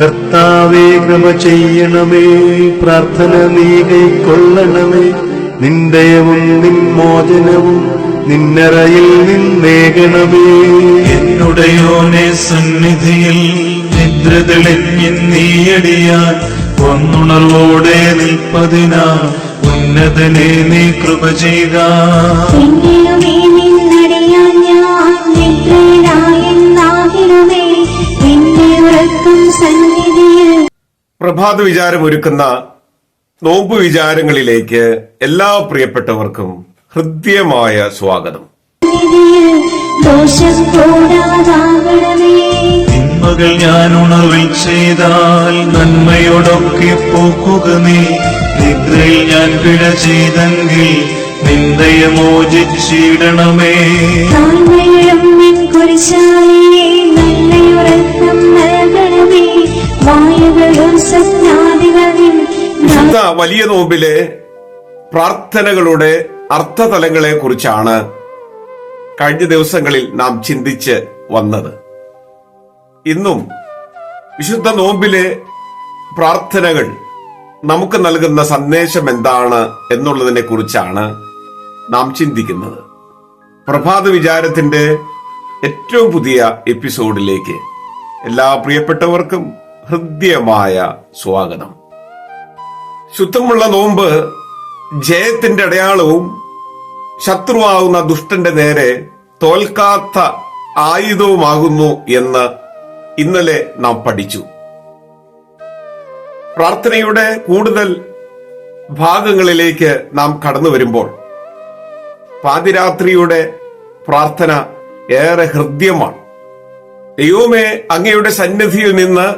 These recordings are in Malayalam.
കർത്താവേ കൃപ ചെയ്യണമേ പ്രാർത്ഥന നീ കൈക്കൊള്ളണമേ. നിന്ദയവും നിൻ മോചനവും നിന്നറയിൽ നിന്നേകണമേ. എന്നുടയോനെ സന്നിധിയിൽ നിദ്ര തെളിഞ്ഞിന്നീയടിയാൻ ഒന്നുണർവോടെ നിൽപ്പതിനാ ഉന്നതനെ നീ കൃപ എങ്കിലുമേ നിന്നറിയാൻ ഞാൻ നിദ്രയിലായി പ്രഭാത വിചാരം ഒരുക്കുന്ന നോമ്പ് വിചാരങ്ങളിലേക്ക് എല്ലാ പ്രിയപ്പെട്ടവർക്കും ഹൃദ്യമായ സ്വാഗതം. തിന്മകൾ ഞാൻ ഉണർവിൽ ചെയ്താൽ നന്മയോടൊക്കെ പോക്കുക നീ നിദ്രയിൽ ഞാൻ പിഴ ചെയ്തെങ്കിൽ നിന്ദയെ മോചിച്ചിടണമേ വിശുദ്ധ വലിയ നോമ്പിലെ പ്രാർത്ഥനകളുടെ അർത്ഥതലങ്ങളെ കുറിച്ചാണ് കഴിഞ്ഞ ദിവസങ്ങളിൽ നാം ചിന്തിച്ച് വന്നത്. ഇന്നും വിശുദ്ധ നോമ്പിലെ പ്രാർത്ഥനകൾ നമുക്ക് നൽകുന്ന സന്ദേശം എന്താണ് എന്നുള്ളതിനെ കുറിച്ചാണ് നാം ചിന്തിക്കുന്നത്. പ്രഭാത വിചാരത്തിന്റെ ഏറ്റവും പുതിയ എപ്പിസോഡിലേക്ക് എല്ലാ പ്രിയപ്പെട്ടവർക്കും ഹൃദ്യമായ സ്വാഗതം. ശുദ്ധമുള്ള നോമ്പ് ജയത്തിന്റെ അടയാളവും ശത്രുവാകുന്ന ദുഷ്ടന്റെ നേരെ തോൽക്കാത്ത ആയുധവുമാകുന്നു എന്ന് ഇന്നലെ നാം പഠിച്ചു. പ്രാർത്ഥനയുടെ കൂടുതൽ ഭാഗങ്ങളിലേക്ക് നാം കടന്നു വരുമ്പോൾ പാതിരാത്രിയുടെ പ്രാർത്ഥന ഏറെ ഹൃദ്യമാണ്. ദൈവമേ അങ്ങയുടെ സന്നിധിയിൽ നിന്ന്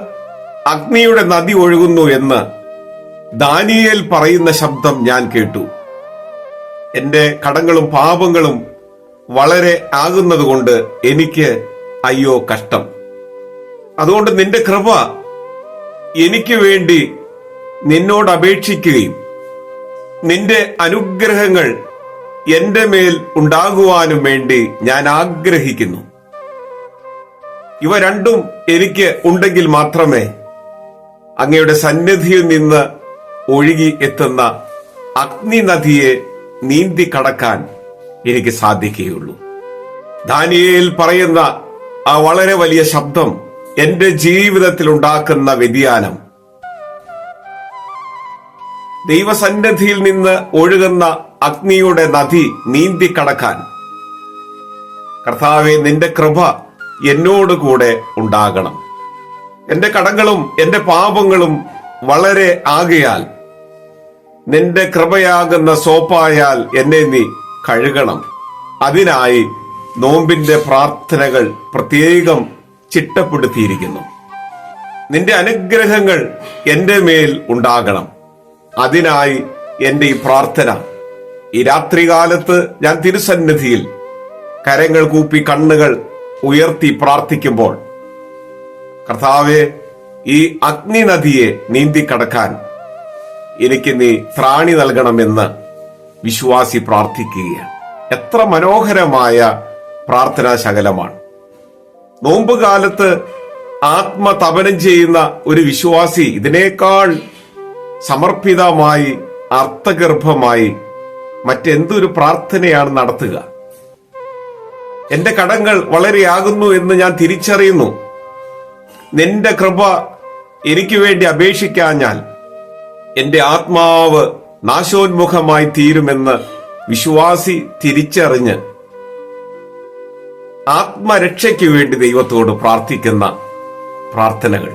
അഗ്നിയുടെ നദി ഒഴുകുന്നു എന്ന് ദാനിയേൽ പറയുന്ന ശബ്ദം ഞാൻ കേട്ടു. എന്റെ കടങ്ങളും പാപങ്ങളും വളരെ ആകുന്നതുകൊണ്ട് എനിക്ക് അയ്യോ കഷ്ടം. അതുകൊണ്ട് നിന്റെ കൃപ എനിക്ക് വേണ്ടി നിന്നോട് അപേക്ഷിക്കുകയും നിന്റെ അനുഗ്രഹങ്ങൾ എന്റെ മേൽ ഉണ്ടാകുവാനും വേണ്ടി ഞാൻ ആഗ്രഹിക്കുന്നു. ഇവ രണ്ടും എനിക്ക് ഉണ്ടെങ്കിൽ മാത്രമേ അങ്ങയുടെ സന്നിധിയിൽ നിന്ന് ഒഴുകി എത്തുന്ന അഗ്നി നദിയെ നീന്തി കടക്കാൻ എനിക്ക് സാധിക്കുകയുള്ളൂ. ദാനിയേൽ പറയുന്ന ആ വളരെ വലിയ ശബ്ദം എന്റെ ജീവിതത്തിൽ ഉണ്ടാക്കുന്ന വ്യതിയാനം. ദൈവസന്നിധിയിൽ നിന്ന് ഒഴുകുന്ന അഗ്നിയുടെ നദി നീന്തി കടക്കാൻ കർത്താവെ നിന്റെ കൃപ എന്നോട് കൂടെ ഉണ്ടാകണം. എന്റെ കടങ്ങളും എന്റെ പാപങ്ങളും വളരെ ആകയാൽ നിന്റെ കൃപയാകുന്ന സോപ്പായാൽ എന്നെ നീ കഴുകണം. അതിനായി നോമ്പിന്റെ പ്രാർത്ഥനകൾ പ്രത്യേകം ചിട്ടപ്പെടുത്തിയിരിക്കുന്നു. നിന്റെ അനുഗ്രഹങ്ങൾ എന്റെ മേൽ ഉണ്ടാകണം. അതിനായി എന്റെ ഈ പ്രാർത്ഥന. ഈ രാത്രികാലത്ത് ഞാൻ തിരുസന്നിധിയിൽ കരങ്ങൾ കൂപ്പി കണ്ണുകൾ ഉയർത്തി പ്രാർത്ഥിക്കുമ്പോൾ കർത്താവെ ഈ അഗ്നി നദിയെ നീന്തി കടക്കാൻ എനിക്ക് നീ ത്രാണി നൽകണമെന്ന് വിശ്വാസി പ്രാർത്ഥിക്കുകയാണ്. എത്ര മനോഹരമായ പ്രാർത്ഥനാ ശകലമാണ്. നോമ്പുകാലത്ത് ആത്മതപനം ചെയ്യുന്ന ഒരു വിശ്വാസി ഇതിനേക്കാൾ സമർപ്പിതമായി അർത്ഥഗർഭമായി മറ്റെന്തൊരു പ്രാർത്ഥനയാണ് നടത്തുക? എന്റെ കടങ്ങൾ വളരെയാകുന്നു എന്ന് ഞാൻ തിരിച്ചറിയുന്നു. നിന്റെ കൃപ എനിക്ക് വേണ്ടി അപേക്ഷിക്കാഞ്ഞാൽ എന്റെ ആത്മാവ് നാശോന്മുഖമായി തീരുമെന്ന് വിശ്വാസി തിരിച്ചറിഞ്ഞ് ആത്മരക്ഷയ്ക്ക് വേണ്ടി ദൈവത്തോട് പ്രാർത്ഥിക്കുന്ന പ്രാർത്ഥനകൾ.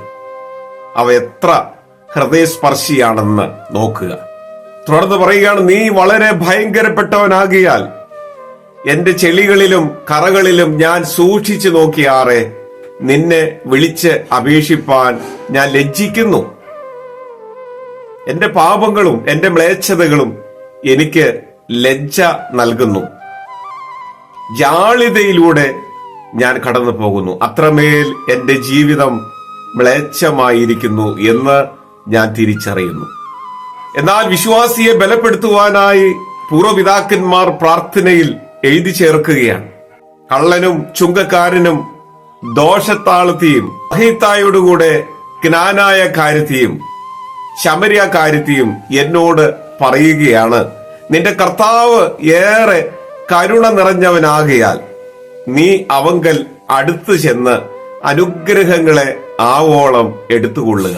അവ എത്ര ഹൃദയസ്പർശിയാണെന്ന് നോക്കുക. തുടർന്ന് പറയുകയാണ് നീ വളരെ ഭയങ്കരപ്പെട്ടവനാകിയാൽ എന്റെ ചെളികളിലും കറകളിലും ഞാൻ സൂക്ഷിച്ചു നോക്കിയാറെ നിന്നെ വിളിച്ച് അപേക്ഷിപ്പാൻ ഞാൻ ലജ്ജിക്കുന്നു. എന്റെ പാപങ്ങളും എന്റെ മ്ലേച്ഛതകളും എനിക്ക് ലജ്ജ നൽകുന്നു. ജാളിതയിലൂടെ ഞാൻ കടന്നു പോകുന്നു അത്രമേൽ എന്റെ ജീവിതം മ്ലേച്ഛമായിരിക്കുന്നു എന്ന് ഞാൻ തിരിച്ചറിയുന്നു. എന്നാൽ വിശ്വാസിയെ ബലപ്പെടുത്തുവാനായി പൂർവപിതാക്കന്മാർ പ്രാർത്ഥനയിൽ എഴുതി ചേർക്കുകയാണ്. കള്ളനും ചുങ്കക്കാരനും ദോഷത്താളത്തെയും അഹിത്തായോടുകൂടെ ജ്ഞാനായ കാര്യത്തെയും ശമരിയ കാര്യത്തെയും എന്നോട് പറയുകയാണ്. നിന്റെ കർത്താവ് ഏറെ കരുണ നിറഞ്ഞവനാകയാൽ നീ അവങ്കൽ അടുത്തു ചെന്ന് അനുഗ്രഹങ്ങളെ ആവോളം എടുത്തുകൊള്ളുക.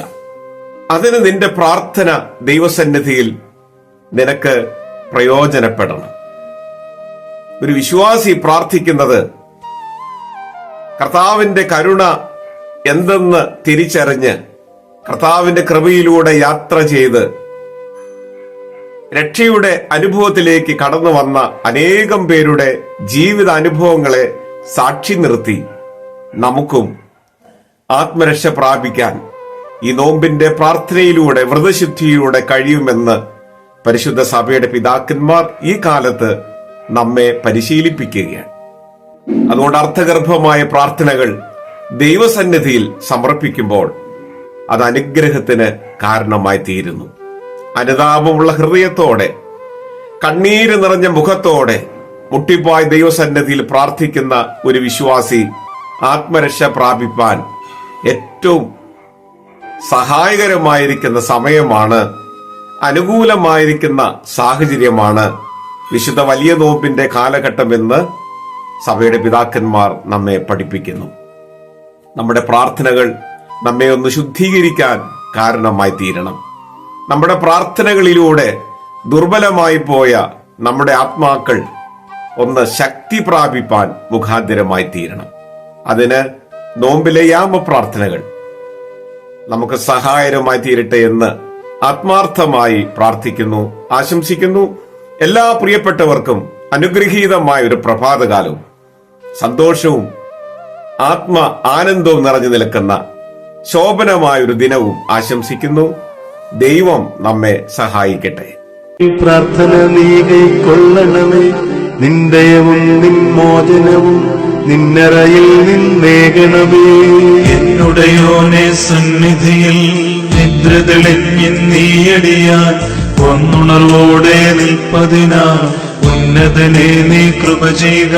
അതിന് നിന്റെ പ്രാർത്ഥന ദൈവസന്നിധിയിൽ നിനക്ക് പ്രയോജനപ്പെടണം. ഒരു വിശ്വാസി പ്രാർത്ഥിക്കുന്നത് കർത്താവിന്റെ കരുണ എന്തെന്ന് തിരിച്ചറിഞ്ഞ് കർത്താവിന്റെ കൃപയിലൂടെ യാത്ര ചെയ്ത് രക്ഷയുടെ അനുഭവത്തിലേക്ക് കടന്നു വന്ന അനേകം പേരുടെ ജീവിത അനുഭവങ്ങളെ സാക്ഷി നിർത്തി നമുക്കും ആത്മരക്ഷ പ്രാപിക്കാൻ ഈ നോമ്പിന്റെ പ്രാർത്ഥനയിലൂടെ വ്രതശുദ്ധിയിലൂടെ കഴിയുമെന്ന് പരിശുദ്ധ സഭയുടെ പിതാക്കന്മാർ ഈ കാലത്ത് നമ്മെ പരിശീലിപ്പിക്കുകയാണ്. അതുകൊണ്ട് അർത്ഥഗർഭമായ പ്രാർത്ഥനകൾ ദൈവസന്നിധിയിൽ സമർപ്പിക്കുമ്പോൾ അത് അനുഗ്രഹത്തിന് കാരണമായി തീരുന്നു. അനുതാപമുള്ള ഹൃദയത്തോടെ കണ്ണീര് നിറഞ്ഞ മുഖത്തോടെ മുട്ടിപ്പോയ ദൈവസന്നിധിയിൽ പ്രാർത്ഥിക്കുന്ന ഒരു വിശ്വാസി ആത്മരക്ഷ പ്രാപിപ്പാൻ ഏറ്റവും സഹായകരമായിരിക്കുന്ന സമയമാണ് അനുകൂലമായിരിക്കുന്ന സാഹചര്യമാണ് വിശുദ്ധ വലിയ നോമ്പിന്റെ കാലഘട്ടമെന്ന് സഭയുടെ പിതാക്കന്മാർ നമ്മെ പഠിപ്പിക്കുന്നു. നമ്മുടെ പ്രാർത്ഥനകൾ നമ്മെ ഒന്ന് ശുദ്ധീകരിക്കാൻ കാരണമായി തീരണം. നമ്മുടെ പ്രാർത്ഥനകളിലൂടെ ദുർബലമായി പോയ നമ്മുടെ ആത്മാക്കൾ ഒന്ന് ശക്തി പ്രാപിപ്പാൻ മുഖാന്തരമായി തീരണം. അതിന് നോമ്പിലെ യാമ പ്രാർത്ഥനകൾ നമുക്ക് സഹായകരമായി തീരട്ടെ എന്ന് ആത്മാർത്ഥമായി പ്രാർത്ഥിക്കുന്നു ആശംസിക്കുന്നു. എല്ലാ പ്രിയപ്പെട്ടവർക്കും അനുഗ്രഹീതമായ ഒരു പ്രഭാതകാലവും സന്തോഷവും ആത്മ ആനന്ദവും നിറഞ്ഞു നിൽക്കുന്ന ശോഭനമായ ഒരു ദിനവും ആശംസിക്കുന്നു. ദൈവം നമ്മെ സഹായിക്കട്ടെ. പ്രാർത്ഥന നീ കൈക്കൊള്ളണമേ. നിന്ദയവും നിന്മോചനവും നിന്നറയിൽ നിന്നേകണമേ. എന്നുടയോനെ സന്നിധിയിൽ നിദ്ര തെളിഞ്ഞിന്നീയടിയാൻ ഒന്നുണർവോടെ നിൽപ്പതിനാ ഉന്നതനെ നീ കൃപ ചെയ്യുക